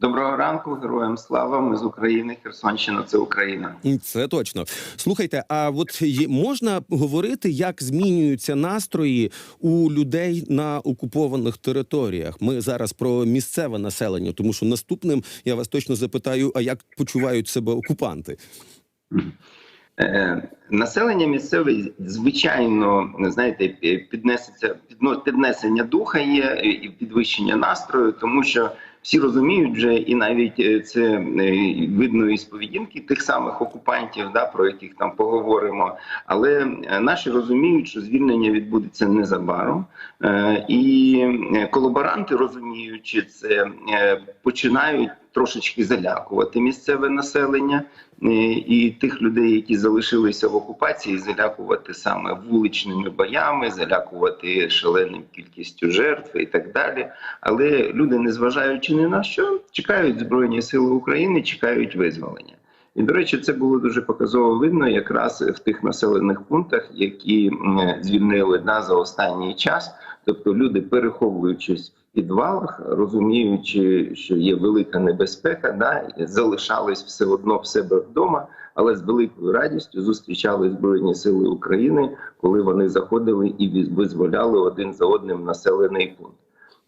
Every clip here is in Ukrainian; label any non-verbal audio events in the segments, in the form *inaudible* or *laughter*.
Доброго ранку, героям слава. Ми з України. Херсонщина це Україна. Це точно. Слухайте, а от можна говорити, як змінюються настрої у людей на окупованих територіях? Ми зараз про місцеве населення, тому що наступним я вас точно запитаю: а як почувають себе окупанти? Е, населення місцеве, звичайно, знаєте, піднесеться піднесення духа є і підвищення настрою, тому що всі розуміють вже, і навіть е, це е, видно із поведінки тих самих окупантів, да, про яких там поговоримо. Але е, наші розуміють, що звільнення відбудеться незабаром, і колаборанти, розуміючи це, починають трошечки залякувати місцеве населення. Е, і тих людей, які залишилися в окупації, залякувати саме вуличними боями, залякувати шаленим кількістю жертв і так далі. Але люди, незважаючи ні на що, чекають збройні сили України, чекають визволення. І до речі, це було дуже показово видно якраз в тих населених пунктах, які звільнили да, за останній час. Тобто люди, переховуючись підвалах, розуміючи, що є велика небезпека, да, залишались все одно в себе вдома, але з великою радістю зустрічали збройні сили України, коли вони заходили і визволяли один за одним населений пункт.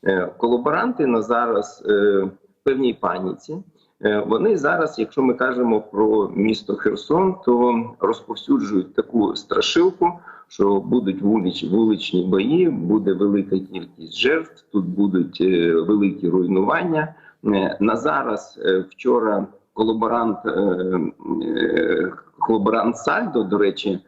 Е, Колаборанти на зараз е, в певній паніці. Е, Вони зараз, якщо ми кажемо про місто Херсон, то розповсюджують таку страшилку, що будуть вуличні, вуличні бої, буде велика кількість жертв, тут будуть е, великі руйнування. Е, На зараз е, вчора колаборант, колаборант Сальдо, до речі,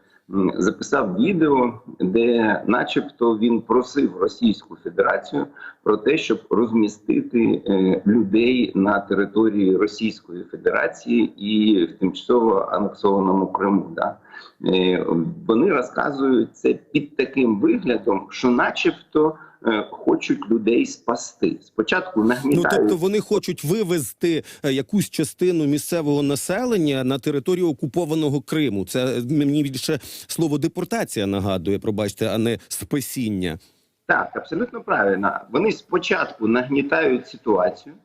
записав відео, де, начебто, він просив Російську Федерацію про те, щоб розмістити людей на території Російської Федерації і в тимчасово анексованому Криму. Да? Е, Вони розказують це під таким виглядом, що, начебто, е, хочуть людей спасти. Спочатку Ну тобто вони хочуть вивезти е, якусь частину місцевого населення на територію окупованого Криму. Це мені більше слово депортація нагадує, пробачте, а не спасіння. Так, абсолютно правильно. Вони спочатку нагнітають ситуацію,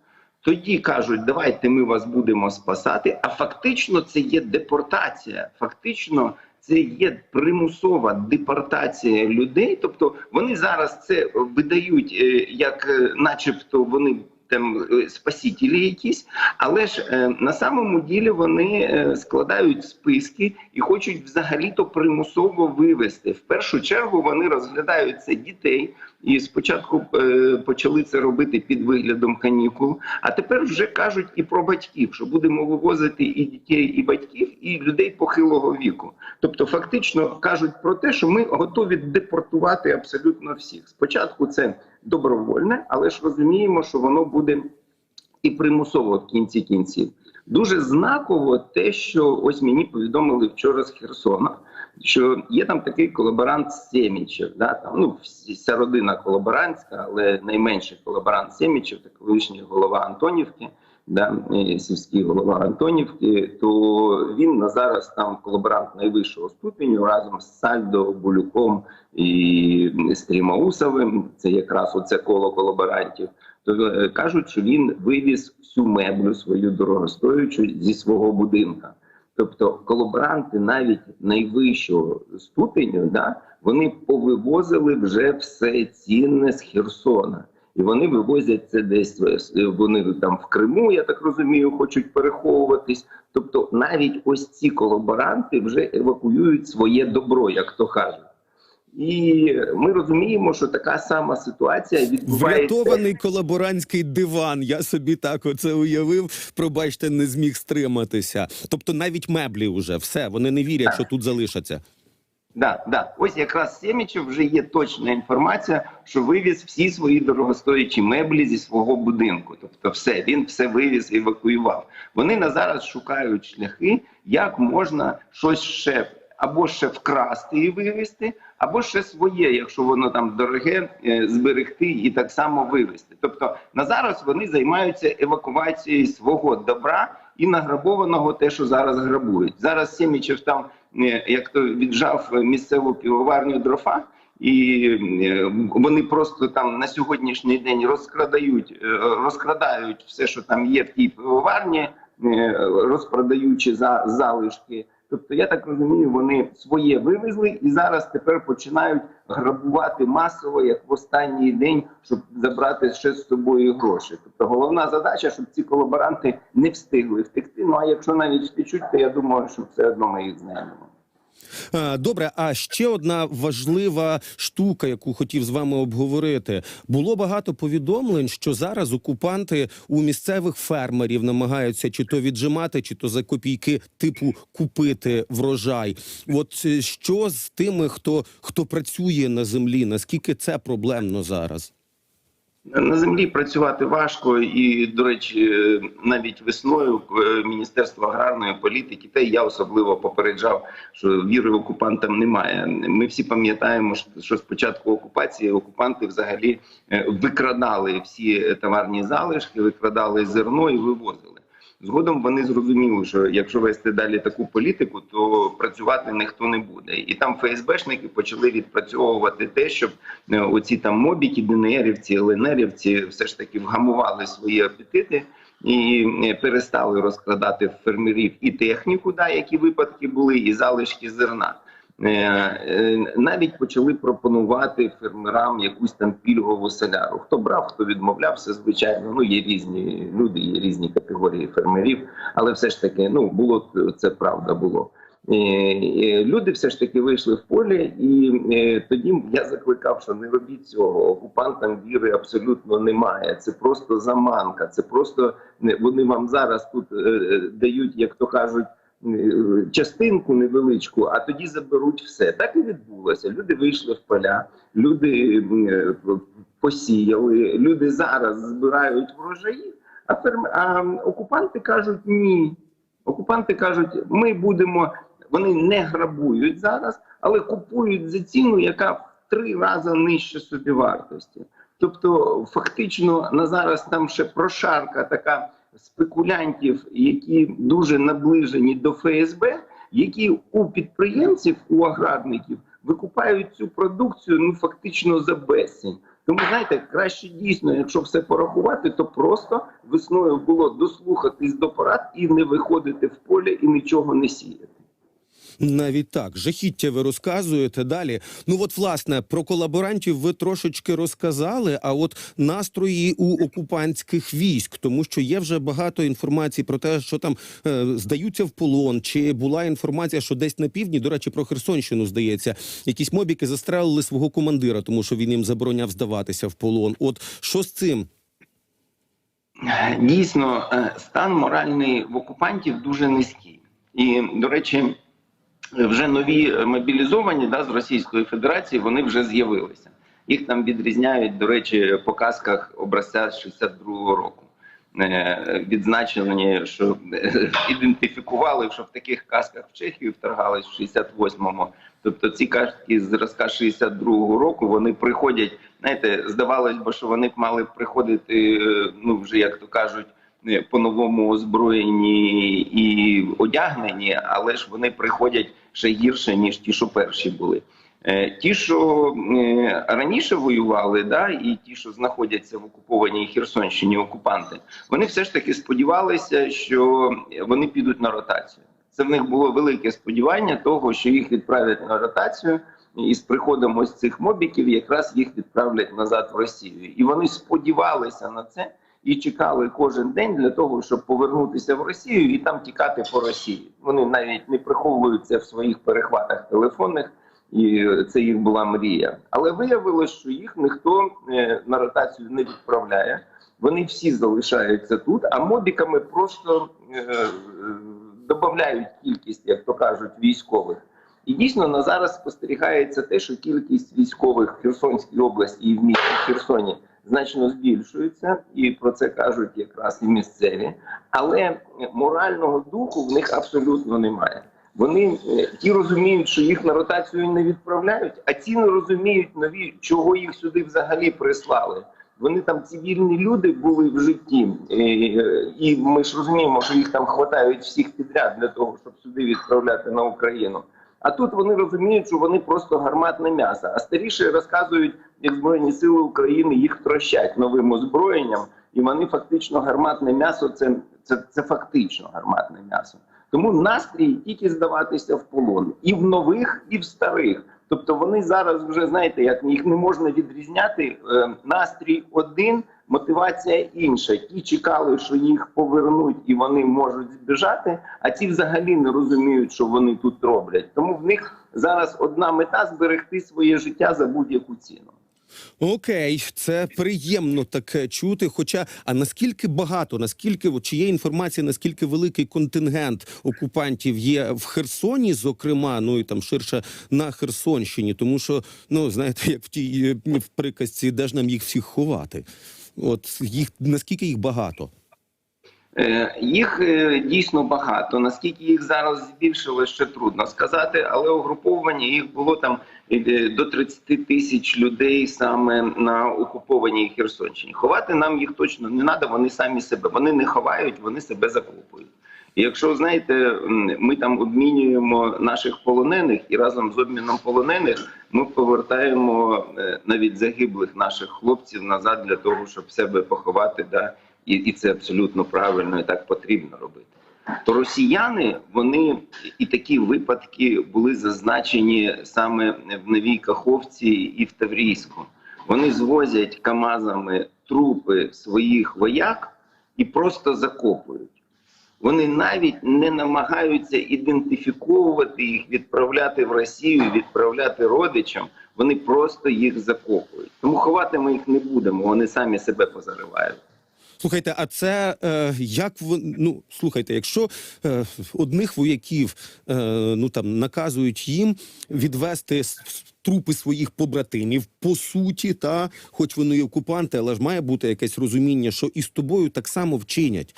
тоді кажуть, давайте ми вас будемо спасати. А фактично це є депортація. Фактично, це є примусова депортація людей. Тобто вони зараз це видають, е, як, е, начебто, вони. Там е, спасителі якісь, але ж на самому ділі вони складають списки і хочуть взагалі-то примусово вивести. В першу чергу вони розглядають це дітей, і спочатку е, почали це робити під виглядом канікул. А тепер вже кажуть і про батьків, що будемо вивозити і дітей, і батьків, і людей похилого віку. Тобто, фактично кажуть про те, що ми готові депортувати абсолютно всіх. Спочатку це добровольне, але ж розуміємо, що воно буде і примусово в кінці кінців. Дуже знаково те, що ось мені повідомили вчора з Херсона, що є там такий колаборант Семічев. Да? Там, ну, вся родина колаборантська, але найменший колаборант Семічев, так колишній голова Антонівки, да? сільський голова Антонівки, то він на зараз там колаборант найвищого ступеню разом з Сальдо, Булюком і Стрімаусовим. Це якраз оце коло колаборантів. То е, кажуть, що він вивіз всю меблю свою дорогостоючу зі свого будинка. Тобто колаборанти навіть найвищого ступеню, да, вони повивозили вже все цінне з Херсона. І вони вивозять це десь е, вони там в Криму, я так розумію, хочуть переховуватись. Тобто, навіть ось ці колаборанти вже евакуюють своє добро, як то кажуть. І ми розуміємо, що така сама ситуація відбувається. Врятований колаборантський диван. Я собі так оце уявив. Пробачте, не зміг стриматися. Тобто навіть меблі вже все. Вони не вірять, що тут залишаться. Да, да. Ось якраз Семічев вже є точна інформація, що вивіз всі свої дорогостоячі меблі зі свого будинку. Тобто, все він все вивіз і евакуював. Вони на зараз шукають шляхи, як можна щось ще або ще вкрасти і вивезти, або ще своє, якщо воно там дороге, е, зберегти і так само вивезти. Тобто на зараз вони займаються евакуацією свого добра і награбованого те, що зараз грабують. Зараз Семічев там е, як то віджав місцеву півоварню дрофа. і е, вони просто там на сьогоднішній день розкрадають, розкрадають все, що там є в тій пивоварні, розпродаючи за залишки. Тобто, я так розумію, вони своє вивезли і зараз тепер починають грабувати масово, як в останній день, щоб забрати ще з собою гроші. Тобто, головна задача, щоб ці колаборанти не встигли втекти. Ну а якщо навіть втечуть, то я думаю, що все одно ми їх знайдемо. Е, Добре, а ще одна важлива штука, яку хотів з вами обговорити. Було багато повідомлень, що зараз окупанти у місцевих фермерів намагаються чи то віджимати, чи то за копійки типу купити врожай. От е, що з тими, хто хто працює на землі? Наскільки це проблемно зараз? На землі працювати важко, і до речі, е, навіть весною е, Міністерство аграрної політики, та й я особливо попереджав, що віри окупантам немає. Ми всі пам'ятаємо, що з початку окупації окупанти взагалі е, викрадали всі товарні залишки, викрадали зерно і вивозили. Згодом вони зрозуміли, що якщо вести далі таку політику, то працювати ніхто не буде. І там ФСБшники почали відпрацьовувати те, щоб е, оці там мобіки, ДНРівці, ЛНРівці все ж таки вгамували свої апетити. І е, перестали розкрадати фермерів і техніку, да, які випадки були, і залишки зерна. Е, е, навіть почали пропонувати фермерам якусь там пільгову соляру. Хто брав, хто відмовлявся, звичайно. Ну є різні люди, є різні категорії фермерів, але все ж таки, ну було це правда було. Е, люди все ж таки вийшли в поле, і тоді я закликав, що не робіть цього. Окупантам віри абсолютно немає. Це просто заманка. Це просто вони вам зараз тут дають, як то кажуть частинку невеличку, а тоді заберуть все. Так і відбулося. Люди вийшли в поля, люди е, посіяли, люди зараз збирають врожаї, а ферм... а окупанти кажуть ні. Окупанти кажуть, ми будемо, вони не грабують зараз, але купують за ціну, яка в три рази нижче собівартості. Тобто, фактично на зараз там ще прошарка така спекулянтів, які дуже наближені до ФСБ, які у підприємців, у аграрників викупають цю продукцію ну фактично за безцінь. Тому знаєте, краще дійсно, якщо все порахувати, то просто весною було дослухатись до порад і не виходити в поле і нічого не сіяти. Навіть так, жахіття ви розказуєте далі. Ну от власне про колаборантів ви трошечки розказали. А от настрої у окупантських військ, тому що є вже багато інформації про те, що там е, здаються в полон. Чи була інформація, що десь на півдні, до речі, про Херсонщину здається, якісь мобіки застрелили свого командира, тому що він їм забороняв здаватися в полон. От що з цим? Дійсно, е, стан моральний в окупантів дуже низький, і до речі вже нові мобілізовані да, з Російської Федерації вони вже з'явилися. Їх там відрізняють, до речі, по казках образця 62-го року. Е, відзначені, що ідентифікували, що в таких казках в Чехію вторгались в 68-му. Тобто ці казки з зразка 62-го року вони приходять. Знаєте, здавалось би, що вони б мали приходити, е, ну вже як то кажуть. Е, по-новому озброєні і одягнені, але ж вони приходять ще гірше ніж ті, що перші були. Е, ті, що е, раніше воювали, да, і ті, що знаходяться в окупованій Херсонщині, окупанти, вони все ж таки сподівалися, що вони підуть на ротацію. Це в них було велике сподівання того, що їх відправлять на ротацію, і з приходом ось цих мобіків якраз їх відправлять назад в Росію. І вони сподівалися на це і чекали кожен день для того, щоб повернутися в Росію і там тікати по Росії. Вони навіть не приховуються в своїх перехватах телефонних, і це їх була мрія. Але виявилось, що їх ніхто е, на ротацію не відправляє. Вони всі залишаються тут, а мобіками просто е, е, додають кількість, як то кажуть, військових. І дійсно на зараз спостерігається те, що кількість військових в Херсонській області і в місті Херсоні значно збільшується, і про це кажуть якраз і місцеві, але морального духу в них абсолютно немає. Вони е, ті розуміють, що їх на ротацію не відправляють, а ті не розуміють нові, чого їх сюди взагалі прислали. Вони там цивільні люди були в житті, і ми ж розуміємо, що їх там хватають всіх підряд для того, щоб сюди відправляти на Україну. А тут вони розуміють, що вони просто гарматне м'ясо. А старіші розказують, як Збройні Сили України їх трощать новим озброєнням, і вони фактично гарматне м'ясо це, це, це фактично гарматне м'ясо. Тому настрій тільки здаватися в полон і в нових, і в старих. Тобто вони зараз вже знаєте, як їх не можна відрізняти. Е, настрій один, мотивація інша. Ті чекали, що їх повернуть і вони можуть збіжати. А ті взагалі не розуміють, що вони тут роблять. Тому в них зараз одна мета зберегти своє життя за будь-яку ціну. Окей, це приємно таке чути. Хоча, а наскільки багато, наскільки чи є інформація, наскільки великий контингент окупантів є в Херсоні, зокрема, ну і там ширше на Херсонщині, тому що ну знаєте, як в тій е, в приказці, де ж нам їх всіх ховати? От їх наскільки їх багато? Е, Їх е, дійсно багато. Наскільки їх зараз збільшило, ще трудно сказати, але угруповування їх було там е, до 30 тисяч людей саме на окупованій Херсонщині. Ховати нам їх точно не треба. Вони самі себе. Вони не ховають, вони себе закопують. Якщо знаєте, ми там обмінюємо наших полонених, і разом з обміном полонених ми повертаємо е, навіть загиблих наших хлопців назад для того, щоб себе поховати. Да, і, і це абсолютно правильно і так потрібно робити. То росіяни вони і такі випадки були зазначені саме в Новій Каховці і в Таврійську. Вони звозять камазами трупи своїх вояк і просто закопують. Вони навіть не намагаються ідентифіковувати їх, відправляти в Росію, відправляти родичам. Вони просто їх закопують. Тому ховати ми їх не будемо. Вони самі себе позаривають. Слухайте, а це е, як вон- ну слухайте, якщо е, одних вояків е, ну там наказують їм відвести трупи своїх побратимів, по суті, та хоч вони і окупанти, але ж має бути якесь розуміння, що і з тобою так само вчинять.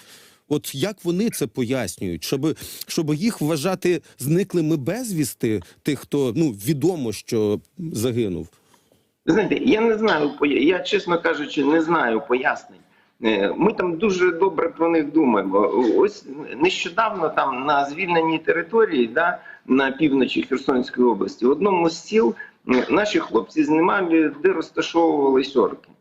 От як вони це пояснюють, щоб, щоб їх вважати зниклими безвісти, тих, хто ну відомо, що загинув. Знаєте, я не знаю, я чесно кажучи, не знаю пояснень. Е, Ми там дуже добре про них думаємо. Ось нещодавно там на звільненій території, да, на півночі Херсонської області, в одному з сіл е, наші хлопці знімали, де розташовувались орки.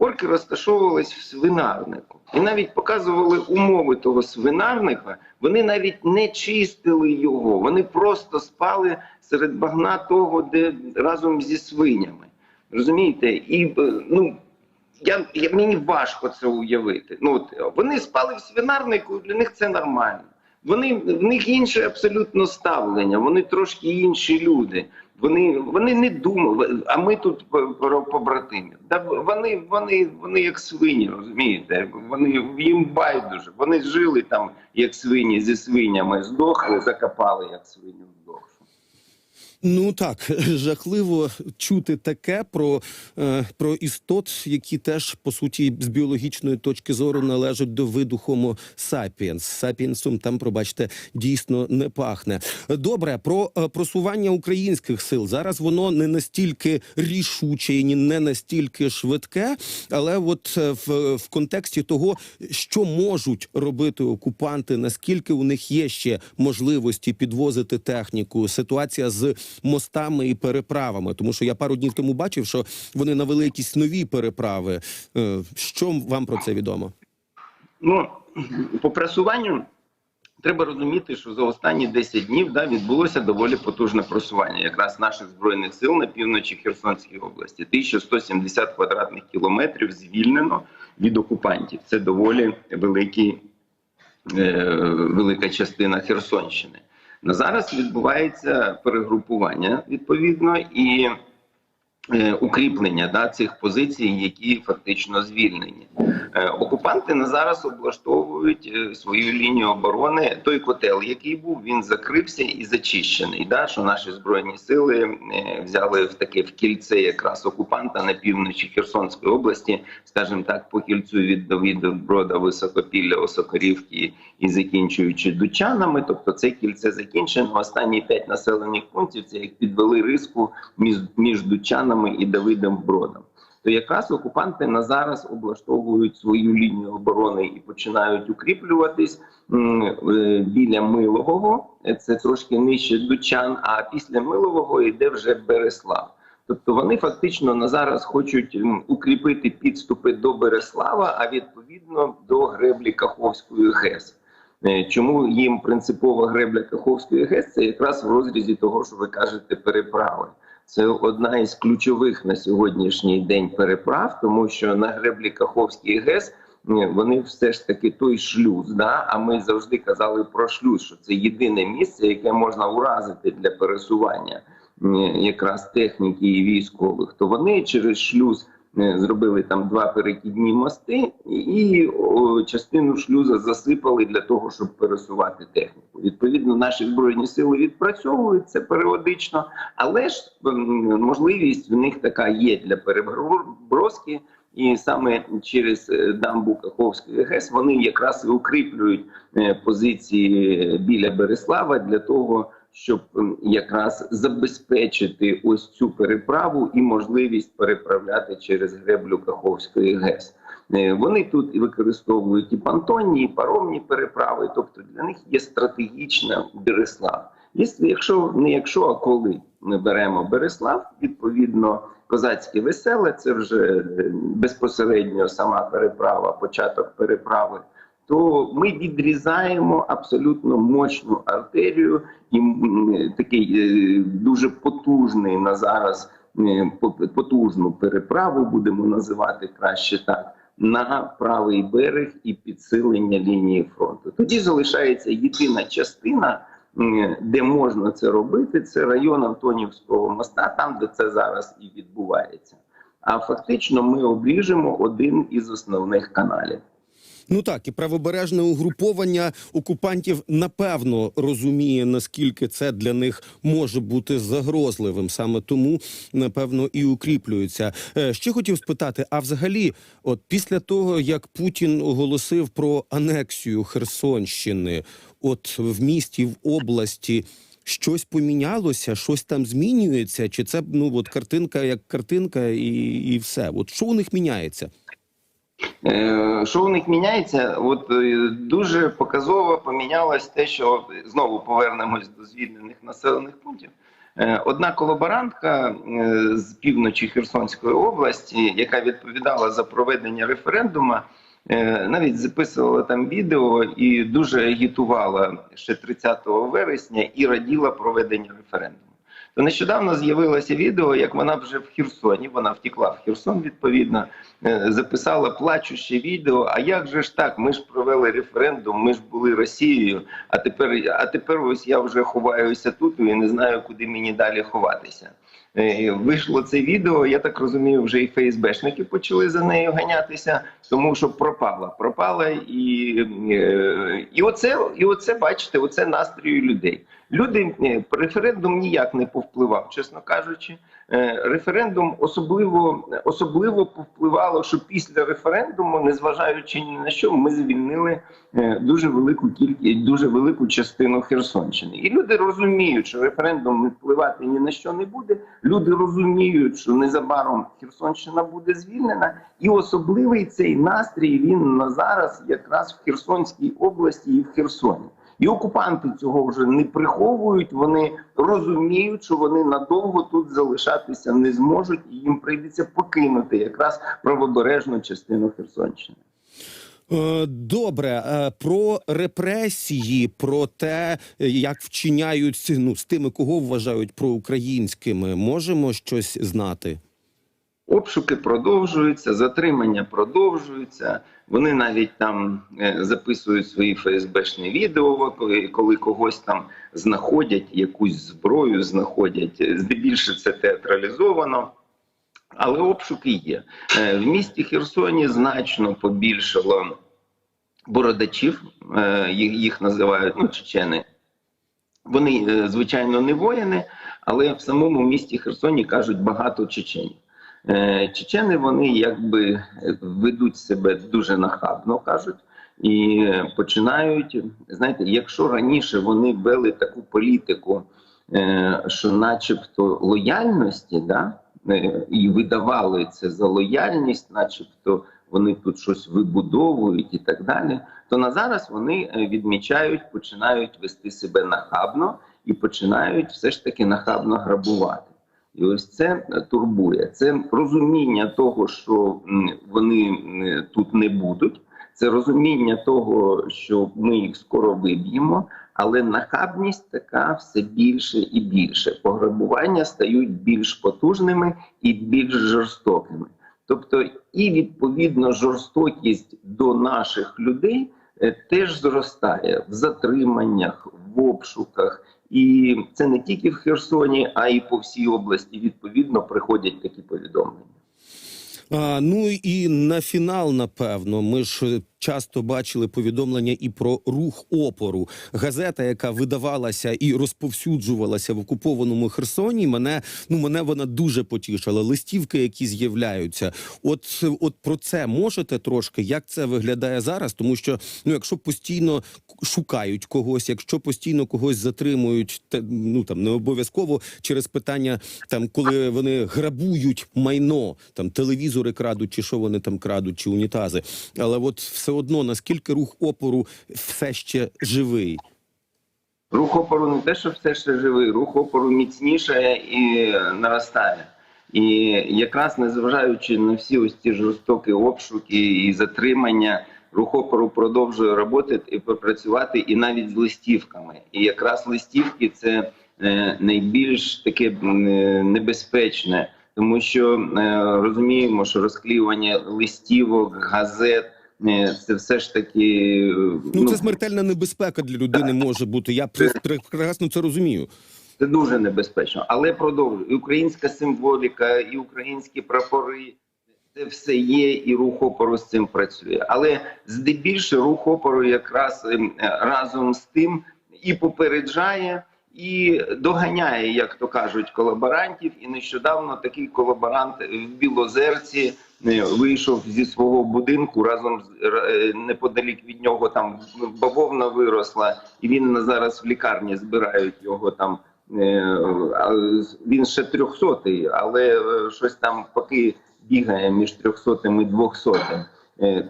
Орки розташовувались в свинарнику і навіть показували умови того свинарника. Вони навіть не чистили його, вони просто спали серед багна того, де разом зі свинями. Розумієте? І е, ну я, я мені важко це уявити. Ну от вони спали в свинарнику, для них це нормально. Вони в них інше абсолютно ставлення. Вони трошки інші люди. Вони вони не думали. А ми тут про побратимів. Да вони, вони, вони як свині, розумієте? Вони їм байдуже. Вони жили там як свині зі свинями, здохли, закопали як свиню здохли. Ну так, *laughs* жахливо чути таке про, е, про істот, які теж по суті з біологічної точки зору належать до виду Homo sapiens. Сапіенсом там, пробачте, дійсно не пахне. Добре, про е, просування українських сил зараз воно не настільки рішуче і не настільки швидке, але от е, в, в контексті того, що можуть робити окупанти, наскільки у них є ще можливості підвозити техніку, ситуація з мостами і переправами, тому що я пару днів тому бачив, що вони навели якісь нові переправи. Е, Що вам про це відомо? Ну, по просуванню треба розуміти, що за останні 10 днів да, відбулося доволі потужне просування якраз наших збройних сил на півночі Херсонської області. 1170 квадратних кілометрів звільнено від окупантів. Це доволі великий, е, велика частина Херсонщини. На зараз відбувається перегрупування відповідно і е, укріплення да, цих позицій, які фактично звільнені. Е, Окупанти на зараз облаштовують е, свою лінію оборони. Той котел, який був, він закрився і зачищений. Да, що наші збройні сили е, взяли в таке в кільце якраз окупанта на півночі Херсонської області, скажімо так, по кільцю від Давида Брода, Високопілля, Осокорівки і закінчуючи Дучанами. Тобто це кільце закінчено. Останні п'ять населених пунктів це як підвели риску між, між Дучанами і Давидом Бродом. То якраз окупанти на зараз облаштовують свою лінію оборони і починають укріплюватись е, біля Милового. Це трошки нижче Дучан. А після Милового йде вже Береслав. Тобто вони фактично на зараз хочуть укріпити підступи до Береслава, а відповідно до греблі Каховської ГЕС. Е, Чому їм принципова гребля Каховської ГЕС? Це якраз в розрізі того, що ви кажете, переправи. Це одна із ключових на сьогоднішній день переправ, тому що на греблі Каховський ГЕС вони все ж таки той шлюз. Да? А ми завжди казали про шлюз, що це єдине місце, яке можна уразити для пересування якраз техніки і військових. То вони через шлюз зробили там два перекидні мости і частину шлюза засипали для того, щоб пересувати техніку. Відповідно, наші збройні сили відпрацьовують це періодично, але ж можливість в них така є для переброски. І саме через е, дамбу Каховської ГЕС вони якраз і укріплюють е, позиції біля Береслава для того, щоб якраз забезпечити ось цю переправу і можливість переправляти через греблю Каховської ГЕС. Е, Вони тут і використовують і понтонні, і паромні переправи. Тобто для них є стратегічна Береслав. Якщо не якщо, а коли ми беремо Береслав, відповідно козацьке веселе, це вже е, безпосередньо сама переправа, початок переправи. То ми відрізаємо абсолютно мощну артерію і такий е, дуже потужний на зараз е, потужну переправу, будемо називати краще так, на правий берег і підсилення лінії фронту. Тоді залишається єдина частина, де можна це робити. Це район Антонівського моста, там де це зараз і відбувається. А фактично ми обріжемо один із основних каналів. Ну так, і правобережне угруповання окупантів напевно розуміє, наскільки це для них може бути загрозливим. Саме тому, напевно, і укріплюються. Е, Ще хотів спитати: а взагалі, от після того як Путін оголосив про анексію Херсонщини, от в місті, в області. Щось помінялося, щось там змінюється, чи це ну от картинка як картинка, і, і все? От що у них міняється? Е, Що у них міняється? От е, дуже показово помінялось те, що знову повернемось до звільнених населених пунктів. Е, Одна колаборантка з півночі Херсонської області, яка відповідала за проведення референдуму, навіть записувала там відео і дуже агітувала ще 30 вересня і раділа проведення референдуму. То нещодавно з'явилося відео, як вона вже в Херсоні, вона втекла в Херсон, відповідно, е, записала плачуще відео. А як же ж так? Ми ж провели референдум, ми ж були Росією, а тепер, а тепер ось я вже ховаюся тут і не знаю, куди мені далі ховатися. Е, Вийшло це відео, я так розумію, вже і ФСБшники почали за нею ганятися, тому що пропала. Пропала і, е, і оце, і оце бачите, оце настрій людей. Люди е, референдум ніяк не повпливав, чесно кажучи. Е, Референдум особливо особливо повпливало, що після референдуму, незважаючи ні на що, ми звільнили е, дуже велику кількість, дуже велику частину Херсонщини. І люди розуміють, що референдум впливати ні на що не буде. Люди розуміють, що незабаром Херсонщина буде звільнена, і особливий цей настрій він на зараз якраз в Херсонській області і в Херсоні. І окупанти цього вже не приховують. Вони розуміють, що вони надовго тут залишатися не зможуть, і їм прийдеться покинути якраз правобережну частину Херсонщини. Е, Добре, е, про репресії, про те, як вчиняють ну, з тими, кого вважають проукраїнськими, можемо щось знати. Обшуки продовжуються, затримання продовжуються. Вони навіть там е, записують свої ФСБшні відео, коли, когось там знаходять, якусь зброю знаходять. Здебільше це театралізовано. Але обшуки є. Е, В місті Херсоні значно побільшало бородачів, е, їх, називають ну, чечени. Вони, звичайно, не воїни, але в самому місті Херсоні кажуть багато чеченів. Е, Чечени вони якби е, ведуть себе дуже нахабно, кажуть, і починають. Знаєте, якщо раніше вони вели таку політику, е, що, начебто, лояльності, да, і видавали це за лояльність, начебто вони тут щось вибудовують і так далі. То на зараз вони відмічають, починають вести себе нахабно і починають все ж таки нахабно грабувати. І ось це турбує. Це розуміння того, що вони тут не будуть. Це розуміння того, що ми їх скоро виб'ємо, але нахабність така все більше і більше. Пограбування стають більш потужними і більш жорстокими. Тобто, і відповідно жорстокість до наших людей е, теж зростає в затриманнях, в обшуках. І це не тільки в Херсоні, а й по всій області. Відповідно, приходять такі повідомлення. А, ну і на фінал, напевно, ми ж часто бачили повідомлення і про рух опору. Газета, яка видавалася і розповсюджувалася в окупованому Херсоні. Мене ну мене вона дуже потішила. Листівки, які з'являються. От от про це можете трошки, як це виглядає зараз? Тому що ну, якщо постійно шукають когось, якщо постійно когось затримують, ну там не обов'язково через питання, там коли вони грабують майно, там телевізори крадуть, чи що вони там крадуть, чи унітази. Але от все одно наскільки рух опору все ще живий. Рух опору не те, що все ще живий, рух опору міцніше і наростає. І якраз незважаючи на всі ось ці жорстокі обшуки і затримання, рух опору продовжує роботи і працювати і навіть з листівками. І якраз листівки це е, найбільш таке е, небезпечне, тому що е, розуміємо, що розклеювання листівок, газет. Це все ж таки е, Ну це смертельна небезпека для людини може бути. Я пре- прекрасно це розумію. Це дуже небезпечно, але продовжую. І українська символіка, і українські прапори це все є, і рух опору з цим працює. Але здебільшого рух опору якраз ем, е, разом з тим і попереджає, і доганяє, як то кажуть, колаборантів. І нещодавно такий колаборант в Білозерці е, вийшов зі свого будинку разом з е, неподалік від нього там бавовна виросла, і він зараз в лікарні збирають його там. Е, Він ще трьохсотий, але щось там поки бігає між трьохсотим і двохсотим.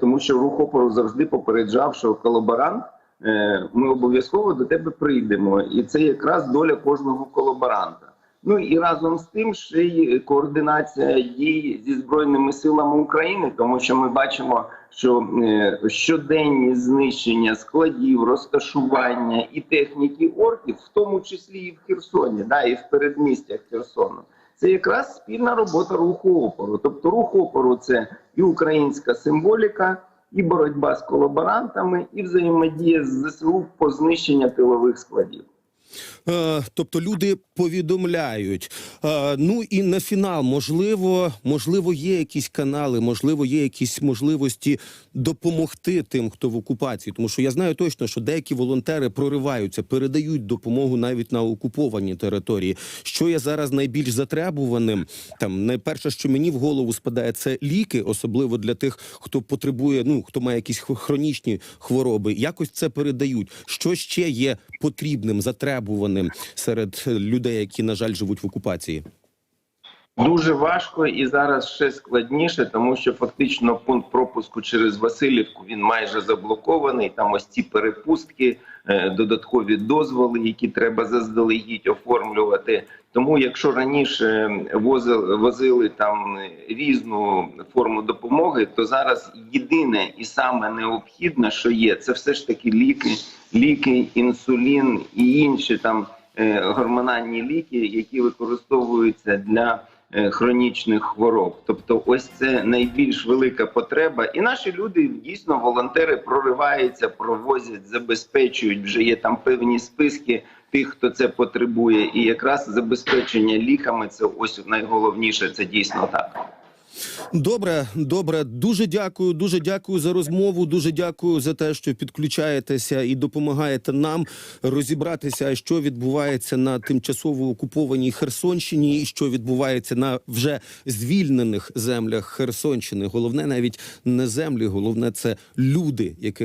Тому що рух опору завжди попереджав, що колаборант, ми обов'язково до тебе прийдемо, і це якраз доля кожного колаборанта. Ну і разом з тим ще й координація дій зі збройними силами України, тому що ми бачимо, що е, щоденні знищення складів, розташування і техніки орків, в тому числі і в Херсоні, да, і в передмістях Херсону. Це якраз спільна робота руху опору. Тобто рух опору це і українська символіка, і боротьба з колаборантами, і взаємодія з ЗСУ по знищення тилових складів. Е, тобто люди повідомляють. Е, ну і на фінал, можливо, можливо, є якісь канали, можливо, є якісь можливості допомогти тим, хто в окупації. Тому що я знаю точно, що деякі волонтери прориваються, передають допомогу навіть на окуповані території. Що є зараз найбільш затребуваним? Там найперше, що мені в голову спадає, це ліки, особливо для тих, хто потребує, ну хто має якісь хр- хронічні хвороби. Якось це передають. Що ще є потрібним, затребуваним серед людей, які на жаль живуть в окупації? Дуже важко і зараз ще складніше, тому що фактично пункт пропуску через Васильівку він майже заблокований. Там ось ці перепустки, е, додаткові дозволи, які треба заздалегідь оформлювати. Тому, якщо раніше возили, возили там різну форму допомоги, то зараз єдине і саме необхідне, що є, це все ж таки ліки, ліки, інсулін і інші там е, гормональні ліки, які використовуються для е, хронічних хвороб. Тобто, ось це найбільш велика потреба. І наші люди дійсно волонтери прориваються, провозять, забезпечують. Вже є там певні списки тих, хто це потребує. І якраз забезпечення ліками це ось найголовніше. Це дійсно так. Добре, добре. Дуже дякую. Дуже дякую за розмову. Дуже дякую за те, що підключаєтеся і допомагаєте нам розібратися, що відбувається на тимчасово окупованій Херсонщині, і що відбувається на вже звільнених землях Херсонщини. Головне навіть не землі, головне це люди, які.